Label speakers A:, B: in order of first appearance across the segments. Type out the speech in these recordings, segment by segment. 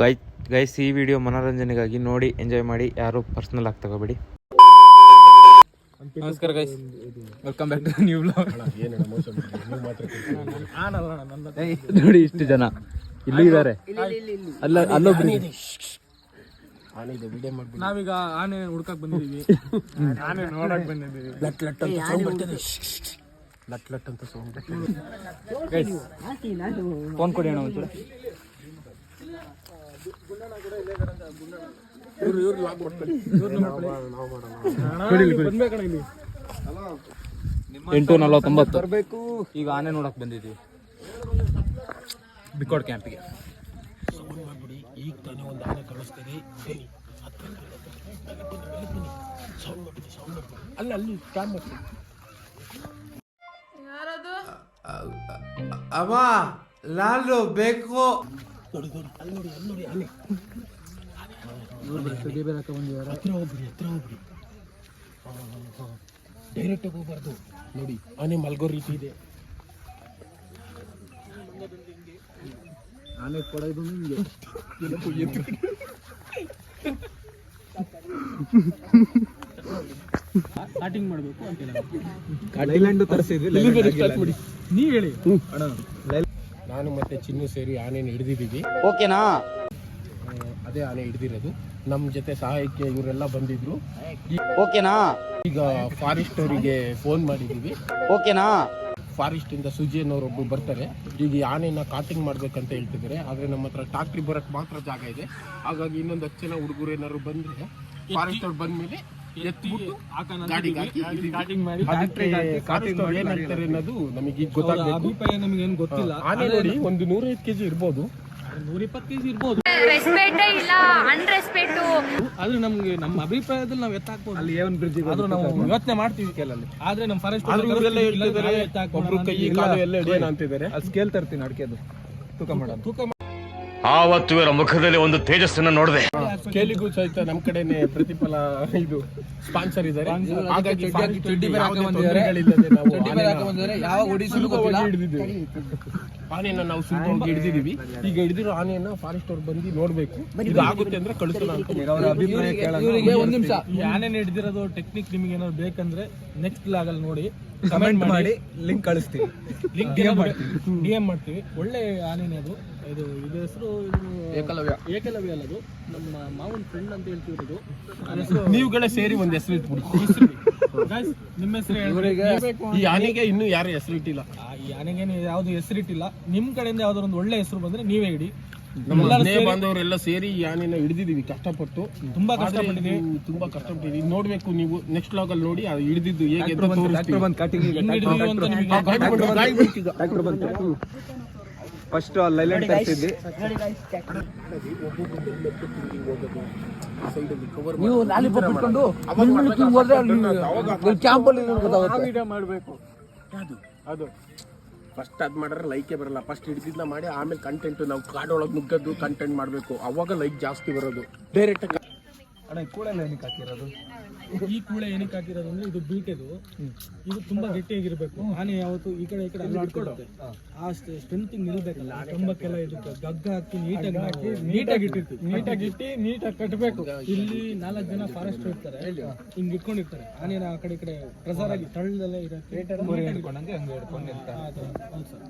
A: ಗೈ guys ಈ video ಮನೋರಂಜನೆಗಾಗಿ ನೋಡಿ ಎಂಜಾಯ್ ಮಾಡಿ ಯಾರು ಪರ್ಸನಲ್ ಆಗಿ ತಗೋಬೇಡಿ.
B: ನಮಸ್ಕಾರ guys welcome back to new blog ನೋಡಿ ಇಷ್ಟು ಜನ. ಇಲ್ಲಿ ಇದ್ದಾರೆ ಅಲ್ಲ ಅಲ್ಲೊಬ್ರು
C: ನಾವೀಗ ಆನೆ ಹುಡ್ಕಕ್ ಬಂದಿದೀವಿ. ಆನೆ ನೋಡಕ್ ಬಂದಿದೀವಿ.
B: ಲಟ್ ಲಟ್ ಅಂತ ಸೌಂಡ್ ಬರ್ತದೆ ಲಟ್ ಲಟ್ ಅಂತ ಸೌಂಡ್ ಫೋನ್ ಕೊಡಿ ಅಣ್ಣ ಒಂಚೂರು ಎಂಟು ನಲವತ್ತೊಂಬತ್ತು. ಬರಬೇಕು ಈಗ ಆನೆ ನೋಡಕ್ ಬಂದಿದ್ದೀವಿ ಬಿಕೋಡ್ ಕ್ಯಾಂಪಿಗೆ
D: ಈಗ ತಾನೇ ಒಂದು ಆನೆ ಕಳಿಸ್ತೀನಿ ಅಲ್ಲಿ ಅಲ್ಲಿ
E: ಅಮ್ಮ ನಾನು ಬೇಕು.
D: ನೋಡಿ ನೋಡಿ ಅಲ್ಲಿ ನೋಡಿ ಅಲ್ಲಿ ನೋಡಿ ಆನೆ ಹತ್ರ ಹೋಗ್ಬಿಡಿ ಹತ್ರ ಹೋಗ್ಬಿಡಿ. ಡೈರೆಕ್ಟ್ ಆಗಿ ಹೋಗ್ಬಾರ್ದು. ನೋಡಿ ಆನೆ ಮಲ್ಗೋ ರೀತಿ ಇದೆ.
C: ಆನೆ ಕೊಡೋದು ನಿಮ್ಗೆ ಸ್ಟಾರ್ಟಿಂಗ್ ಮಾಡಬೇಕು ಅಂತ
B: ಹೇಳಿ. ತರಿಸಿದ್ವಿ
C: ನೀವ್ ಹೇಳಿ.
D: ನಾನು ಮತ್ತೆ ಚಿನ್ನು ಸೇರಿ ಆನೆನ ಹಿಡಿದಿದ್ದೀವಿ.
B: ಓಕೆನಾ?
D: ಅದೇ ಆನೆ ಹಿಡಿದಿರೋದು. ನಮ್ಮ ಜೊತೆ ಸಹಾಯಕ್ಕೆ ಇವರೆಲ್ಲ ಬಂದಿದ್ರು.
B: ಓಕೆನಾ?
D: ಈಗ ಫಾರೆಸ್ಟ್ ಅವರಿಗೆ ಫೋನ್ ಮಾಡಿದ್ದೀವಿ
B: ಓಕೆನಾ?
D: ಫಾರೆಸ್ಟ್ ಇಂದ ಸುಜಿ ಅನ್ನೋರೊಬ್ರು ಬರ್ತಾರೆ. ಈಗ ಈ ಆನೆನ ಕಾಟಿಂಗ್ ಮಾಡ್ಬೇಕಂತ ಹೇಳ್ತಿದ್ದಾರೆ. ಆದ್ರೆ ನಮ್ಮ ಹತ್ರ ಟ್ಯಾಕ್ಟ್ರಿ ಬರಕ್ ಮಾತ್ರ ಜಾಗ ಇದೆ. ಹಾಗಾಗಿ ಇನ್ನೊಂದು ಹತ್ತು ಜನ ಹುಡುಗರು ಏನಾದ್ರು ಬಂದ್ರೆ ಫಾರೆಸ್ಟ್ ಅವ್ರು ಬಂದ್ಮೇಲೆ ಎತ್ಬಿಟ್ಟು ಗಾಡಿಗೆ ಹಾಕಿ
C: ಸ್ಟಾರ್ಟಿಂಗ್ ಮಾಡಿ
D: ಅದಕ್ಕೆ ಫಾರೆಸ್ಟ್ ಅವ್ರು ಏನ್ ಹೇಳ್ತಾರೆ ಅನ್ನೋದು ನಮಗೆ ಈಗ ಗೊತ್ತಾಗಬೇಕು.
C: ಅಭಿಪ್ರಾಯ ನಮ್ಗೆ ಗೊತ್ತಿಲ್ಲ.
D: ಆನೆ ನೋಡಿ ಒಂದು ನೂರೈದು ಕೆಜಿ ಇರ್ಬೋದು.
C: ನೂರ ಕೆಜಿ ಇರ್ಬೋದು.
F: ರೆಸ್ಪೆಕ್ಟೇ ಇಲ್ಲ ಅನ್ರೆಸ್ಪೆಕ್ಟು
C: ಆದ್ರೆ ನಮ್ಗೆ ನಮ್ಮ ಅಭಿಪ್ರಾಯದಲ್ಲಿ ನಾವು ಎತ್ತಾಕ್ಬೋದು ಅಲ್ಲಿ ಏನ್ ಬ್ರಿಡ್ಜ್ ಆದ್ರೂ ನಾವು ಯೋಚನೆ ಮಾಡ್ತೀವಿ ಕೆಲಲ್ಲಿ. ಆದ್ರೆ ನಮ್ಮ ಫಾರೆಸ್ಟ್
D: ಆದ್ರೆ ಇವರೆಲ್ಲ ಹೇಳ್ತಿದ್ದಾರೆ ಒಬ್ರು ಕೈ ಕಾಲು ಎಲ್ಲ ಹಿಡಿಯೋಣ ಅಂತಿದ್ದಾರೆ.
B: ಸ್ಕೇಲ್ ತರ್ತೀನಿ ಅಡಿಕೆದು. ತೂಕ ಮಾಡೋದು
C: ತೂಕ
G: ಆವತ್ತು ಇವರ ಮುಖದಲ್ಲಿ ಒಂದು ತೇಜಸ್ಸನ್ನು ನೋಡಿದೆ.
D: ಕೇಳಿಗೂ ಸಹಿತ ನಮ್ ಕಡೆನೆ ಪ್ರತಿಫಲ ಇದು ಸ್ಪಾನ್ಸರ್ ಇದ್ದಾರೆ. ಹಾಗಾಗಿ ಹಿಡಿದಿದ್ದೀವಿ. ಆನೆನ ನಾವು ಸುಲಭವಾಗಿ ಹಿಡಿದಿದೀವಿ. ಈಗ ಹಿಡಿದಿರೋ ಆನೆಯನ್ನ ಫಾರೆಸ್ಟ್ ಅವ್ರು ಬಂದು ನೋಡ್ಬೇಕು. ಇದು ಆಗುತ್ತೆ ಅಂದ್ರೆ ಕಳಿಸೋಣ ಅಂತ
B: ಅವರ ಅಭಿಪ್ರಾಯ
C: ಇವರಿಗೆ ಒಂದ್ ನಿಮಿಷ. ಹಿಡಿದಿರೋದು ಟೆಕ್ನಿಕ್ ನಿಮಗೆ ಏನಾದ್ರು ಬೇಕಂದ್ರೆ ನೆಕ್ಸ್ಟ್ ಲಾಗಲ್ಲಿ ನೋಡಿ.
B: ಕಮೆಂಟ್ ಮಾಡಿ. ಲಿಂಕ್ ಕಳಿಸ್ತೀವಿ
C: ಲಿಂಕ್ ಡಿ ಡಿಎಂ ಮಾಡ್ತೀವಿ. ಒಳ್ಳೆ ಆನೆನೇ ಅದು. ಇದು ಇದು ಹೆಸರು ಏಕಲವ್ಯ. ಏಕಲವ್ಯ ಅಲ್ಲ ಅದು. ನಮ್ಮ ಮಾವನ್ ಫ್ರೆಂಡ್ ಅಂತ ಹೇಳ್ತಿರೋದು
D: ನೀವುಗಳ ಸೇರಿ ಒಂದ್ ಹೆಸರು ಇಟ್ಬಿಡಿ.
C: Guys, ನಿಮ್ಮ ಹೆಸರು ಹೇಳ್ಬೇಕು
D: ಈ ಆನೆಗೆ ಇನ್ನು ಯಾರು ಹೆಸರು ಇಟ್ಟಿಲ್ಲ.
C: ಈ ಆನೆಗೇನು ಯಾವ್ದು ಹೆಸರಿಟ್ಟಿಲ್ಲ ನಿಮ್ ಕಡೆಯಿಂದ ಯಾವ್ದಾದ್ರು ಒಂದು ಒಳ್ಳೆ ಹೆಸರು ಬಂದ್ರೆ ನೀವೇ ಇಡಿ. ಸೇರಿ
D: ಬಾಂಧವರೆಲ್ಲ ಸೇರಿ ಈ ಆನೆಯನ್ನ ಹಿಡಿದಿದೀವಿ ಕಷ್ಟಪಟ್ಟು.
C: ತುಂಬಾ ಕಷ್ಟಪಟ್ಟಿದ್ದೀವಿ.
D: ತುಂಬಾ ಕಷ್ಟಪಟ್ಟಿದ್ದೀವಿ. ನೋಡ್ಬೇಕು ನೀವು. ನೆಕ್ಸ್ಟ್ ಲಾಗ್ ಅಲ್ಲಿ ನೋಡಿ ಅದು ಹಿಡಿದಿದ್ದು ಹೇಗೆ ಅಂತ ತೋರಿಸ್ತೀವಿ.
B: ಫಸ್ಟ್ ಲೈಲ್ಯಾಂಡ್ ತರಿಸಿದ್ವಿ. ನೀವು ಲಾಲಿಪಾಪ್ ಇಟ್ಕೊಂಡು ಹೋದ್ರೆ ಕ್ಯಾಂಪಲ್ಲಿ
C: ಮಾಡಬೇಕು.
D: ಅದು. ಫಸ್ಟ್ ಅದು ಮಾಡಿದ್ರೆ ಲೈಕೇ ಬರಲ್ಲ. ಫಸ್ಟ್ ಹಿಡಿದಿದ್ನ ಮಾಡಿ ಆಮೇಲೆ ಕಂಟೆಂಟ್ ನಾವು ಕಾಡೊಳಗೆ ನುಗ್ಗದ್ದು ಕಂಟೆಂಟ್ ಮಾಡಬೇಕು. ಅವಾಗ ಲೈಕ್ ಜಾಸ್ತಿ ಬರೋದು. ಡೈರೆಕ್ಟ್
B: ಅಣ್ಣ ಕೂಡಲ್ಲ ಏನಕ್ಕೆ ಹಾಕಿರೋದು?
C: ಈ ಕೂಳೆ ಏನಕ್ಕೆ ಹಾಕಿರೋದು ಅಂದ್ರೆ ಇದು ಬೀಟೆದು. ಇದು ತುಂಬಾ ಗಟ್ಟಿಯಾಗಿರ್ಬೇಕು. ಆನೆ ಯಾವತ್ತು ಈ ಕಡೆ ಈ ಕಡೆ ಅಲ್ಲಾಡ್ಕೊಡುತ್ತೆ ಆ ಸ್ಟ್ರೆಂತ್ ನಿಲ್ಬೇಕಲ್ಲ ಕಂಬಕ್ಕೆಲ್ಲ ಇದಕ್ಕೆ ಗಗ್ಗ ಹಾಕಿ ನೀಟಾಗಿ ಹಾಕಿ ನೀಟಾಗಿ ಇಟ್ಟಿರ್ತೀವಿ ನೀಟಾಗಿ ಇಟ್ಟು ನೀಟಾಗಿ ಕಟ್ಟಬೇಕು ಇಲ್ಲಿ ನಾಲ್ಕು ಜನ ಫಾರೆಸ್ಟ್ ಇರ್ತಾರೆ ಹಿಂಗ್ ಇಟ್ಕೊಂಡಿರ್ತಾರೆ. ಆನೆನ ಆ ಕಡೆ ಈ ಕಡೆ ಪ್ರೆಸರ್ ಆಗಿ ತಳ್ಳದಲ್ಲೇ
B: ಇರೋ ಹಂಗೆ ಹಿಡ್ಕೊಂಡಿರ್ತಾರೆ.
C: ಆ. ಹೌದು ಸರ್.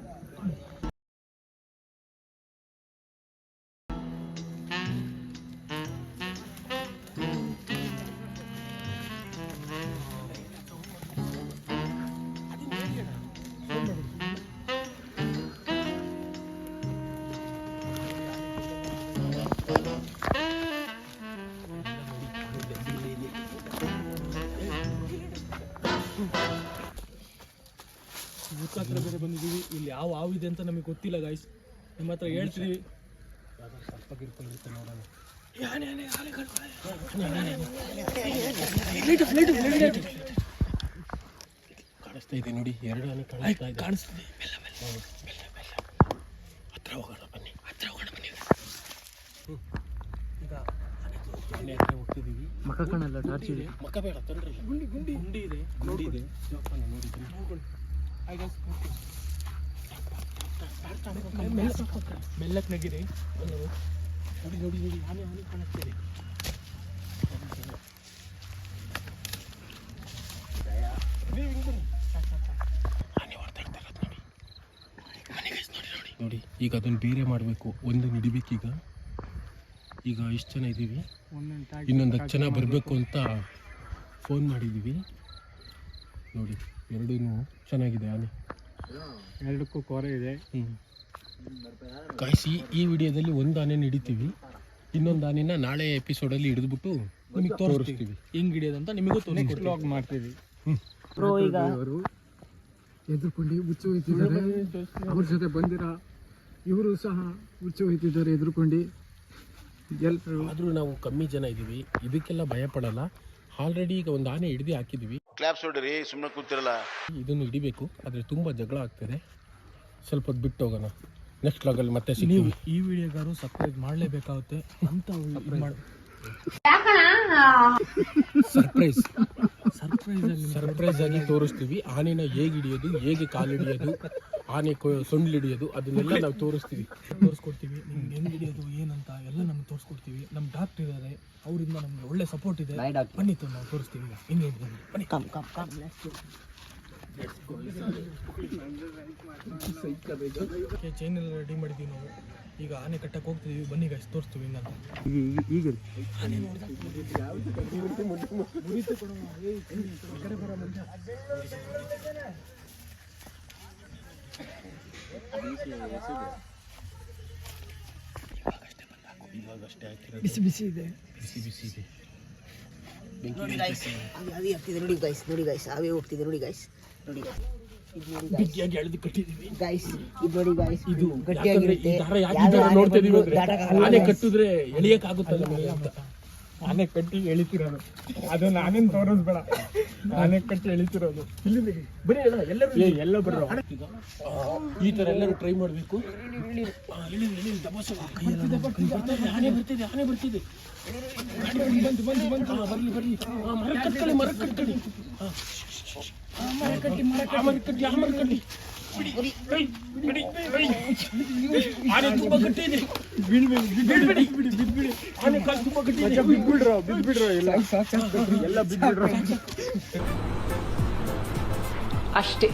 C: ಬೇರೆ ಬಂದಿದ್ದೀವಿ. ಇಲ್ಲಿ ಯಾವ ಹಾವು ಇದೆ ಅಂತ ನಮಗೆ ಗೊತ್ತಿಲ್ಲ ಗಾಯ್ಸ್ ನಿಮ್ಮ ಹತ್ರ ಹೇಳ್ತೀವಿ.
D: ಕಾಣಿಸ್ತಾ ಇದೆ ನೋಡಿ ಎರಡು ಆನೆ ಕಾಣಿಸ್ತಾ ಇದೆ.
C: ಕಾಣಿಸ್ತಿದೆ
D: ಹತ್ರ ಹೋಗೋಣ ಬನ್ನಿ ಹತ್ರ ಹೋಗೋಣ ಬನ್ನಿ ಈಗ ಹತ್ರ ಹೋಗ್ತಿದೀವಿ
C: ಮಕ್ಕ ಕಾಣಲ್ಲ ಟಾರ್ಚ್ ಇದೆ.
D: ಮಕ ಬೇಡ ತೊಂದ್ರೆ ಇಲ್ಲ. ಗುಂಡಿ ಗುಂಡಿ.
C: ಗುಂಡಿ ಇದೆ
D: ಗುಂಡಿ ಇದೆ. ಜೋಪಾನ ನೋಡಿದ್ದೀನಿ
C: ಮೆಲ್ಲಕ್ ನಗಿರಿ.
D: ನೋಡಿ. ನೋಡಿ ನೋಡಿ ಆನೆ ಆನೆ ಕಾಣಿಸ್ತಿದೆ ನೋಡಿ. ನೋಡಿ ನೋಡಿ. ನೋಡಿ ಈಗ ಅದನ್ನು ಬೇರೆ ಮಾಡಬೇಕು. ಒಂದು ಹಿಡಿಬೇಕೀಗ ಈಗ ಇಷ್ಟು ಜನ ಇದ್ದೀವಿ. ಇನ್ನೊಂದು ಹತ್ತು ಜನ ಬರಬೇಕು ಅಂತ ಫೋನ್ ಮಾಡಿದ್ದೀವಿ ನೋಡಿ ಎರಡೂ ಚೆನ್ನಾಗಿದೆ ಆನೆ.
C: ಎರಡಕ್ಕೂ ಕೋರೆ ಇದೆ.
D: ಹ್ಞೂ ಕಾಯಿಸಿ ಈ ವಿಡಿಯೋದಲ್ಲಿ ಒಂದು ಆನೆ ಹಿಡಿತೀವಿ. ಇನ್ನೊಂದು ಆನೆನ ನಾಳೆ ಎಪಿಸೋಡಲ್ಲಿ ಹಿಡಿದ್ಬಿಟ್ಟು ನಿಮಗೆ ತೋರಿಸ್ತೀವಿ.
C: ಹೆಂಗ್ ಹಿಡಿಯೋದಂತ ನಿಮಗೂ ಬ್ಲಾಗ್
B: ಮಾಡ್ತೀವಿ.
H: ಎದುರ್ಕೊಂಡು ಹುಚ್ಚು ಹೋಯ್ತಿದ್ದಾರೆ. ಅವ್ರ ಜೊತೆ ಬಂದಿರ ಇವರು ಸಹ ಹುಚ್ಚು ಹೋಯ್ತಿದ್ದಾರೆ ಎದುರ್ಕೊಂಡು. ಎಲ್ಲರೂ
D: ಆದರೂ ನಾವು ಕಮ್ಮಿ ಜನ ಇದ್ದೀವಿ ಇದಕ್ಕೆಲ್ಲ ಭಯ ಪಡಲ್ಲ ಆಲ್ರೆಡಿ ಈಗ ಒಂದು ಆನೆ ಹಿಡಿದು ಹಾಕಿದ್ದೀವಿ
I: ಕ್ಲಾಪ್ಸ್ ಹೊಡ್ರಿ ಸುಮ್ಮನೆ ಕೂತಿರಲ್ಲ.
D: ಇದನ್ನು ಹಿಡಿಬೇಕು. ಆದರೆ ತುಂಬ ಜಗಳ ಆಗ್ತದೆ. ಸ್ವಲ್ಪ ಹೊತ್ತು ಬಿಟ್ಟು ಹೋಗೋಣ. ನೆಕ್ಸ್ಟ್ ಲಾಗಲ್ಲಿ ಮತ್ತೆ
C: ನೀವು
D: ಸಿಗ್ತೀವಿ
C: ಈ ವಿಡಿಯೋಗಾರು ಸಬ್ಸ್ಕ್ರೈಬ್ ಮಾಡಲೇಬೇಕಾಗುತ್ತೆ. ಅಂತ
D: ಸರ್ಪ್ರೈಸ್
C: ಸರ್ಪ್ರೈಸ್ ಆಗಿ
D: ಸರ್ಪ್ರೈಸ್ ಆಗಿ ತೋರಿಸ್ತೀವಿ. ಆನೆನ ಹೇಗೆ ಹಿಡಿಯೋದು ಹೇಗೆ ಕಾಲು ಹಿಡಿಯೋದು ಆನೆ ಕೊ- ಸೊಂಡ್ಲು ಹಿಡಿಯೋದು ಅದನ್ನೆಲ್ಲ ನಾವು ತೋರಿಸ್ತೀವಿ.
C: ತೋರಿಸ್ಕೊಡ್ತೀವಿ. ನಿಮ್ಗೆ ಹೆಂಗ್ ಹಿಡಿಯೋದು ಏನಂತ ಎಲ್ಲ ನಮ್ಗೆ ತೋರಿಸ್ಕೊಡ್ತೀವಿ. ನಮ್ಮ ಡಾಕ್ಟರ್ ಇದ್ದಾರೆ ಅವರಿಂದ ನಮ್ಗೆ ಒಳ್ಳೆ ಸಪೋರ್ಟ್ ಇದೆ. ಬನ್ನಿ ತ ನಾವು ತೋರಿಸ್ತೀವಿ ಈಗ. ಹೆಂಗೆ ಬನ್ನಿ. ಚೈನ್ ಎಲ್ಲ ರೆಡಿ ಮಾಡಿದೀವಿ ನಾವು. ಈಗ ಆನೆ ಕಟ್ಟಕ್ಕೆ ಹೋಗ್ತಿದೀವಿ. ಬನ್ನಿ ಗಾಯ್ಸ್ ತೋರಿಸ್ತೀವಿ ಹಿಂಗಂತ
B: ಈಗ
D: ಹಾಕಿರೋದು
H: ಬಿಸಿ ಬಿಸಿ ಇದೆ.
D: ಬಿಸಿ ಬಿಸಿ ಇದೆ
J: ನೋಡಿ ಗೈಸ್ ಅವೇ ಆಗ್ತಿದೆ ನೋಡಿ ಗೈಸ್ ನೋಡಿ ಗೈಸ್ ಅವೇ ಹೋಗ್ತಿದೆ. ನೋಡಿ ಗೈಸ್ ನೋಡಿ
D: ಎಳೆದು ಕಟ್ಟಿದ್ದೀವಿ
J: ಗೈಸ್ ಇದು ನೋಡಿ ಗೈಸ್
D: ಇದು
J: ಗಟ್ಟಿಯಾಗಿರುತ್ತೆ
D: ನೋಡ್ತಾ ಇದೀವಿ ಆನೆ ಕಟ್ಟಿದ್ರೆ ಎಳಿಯಕ್ ಆಗುತ್ತಲ್ಲ
B: ಆನೆ ಕಟ್ಟಿ ಎಳಿತೀರ ಅದು ನಾನೇನ್ ತೋರಿಸ್ಬೇಡ. ಆನೆ ಕಟ್ಟಿ ಎಳಿತಿರೋದು.
D: ಬರೀ ಅಣ್ಣ ಎಲ್ಲರೂ
B: ಎಲ್ಲ ಬರ್ರು
D: ಈ ತರ ಎಲ್ಲರೂ ಟ್ರೈ ಮಾಡಬೇಕು. ಆನೆ ಬರ್ತಿದೆ ಆನೆ ಬರ್ತಿದೆ ಬಂದು ಬಂತು ಹಾ, ಬರ್ಲಿ ಮರ ಕಟ್ಕೊಳ್ಳಿ ಮರ ಕಟ್ಕೊಳ್ಳಿ. ಮರ ಕಟ್ಟಿ ಮರ ಕಟ್ಟಿ. ಮರ ಕಟ್ಟಿ. ಆನೆ ತುಂಬಾ ಗಟ್ಟಿ ಇದೆ ಬಿಡಿ, ಬಿಡಿ, ಬಿಡಿ, ಬಿಡಿ. ಆನೆ ಕಾಲು ತುಂಬಾ ಗಟ್ಟಿ ಇದೆ
B: ಬಿಡ್ಬಿಡ್ರೋ ಬಿದ್ಬಿಡ್ರೋ ಎಲ್ಲ ಎಲ್ಲ ಬಿದ್ಬಿಡ್ರೋ
F: ಅಷ್ಟೇ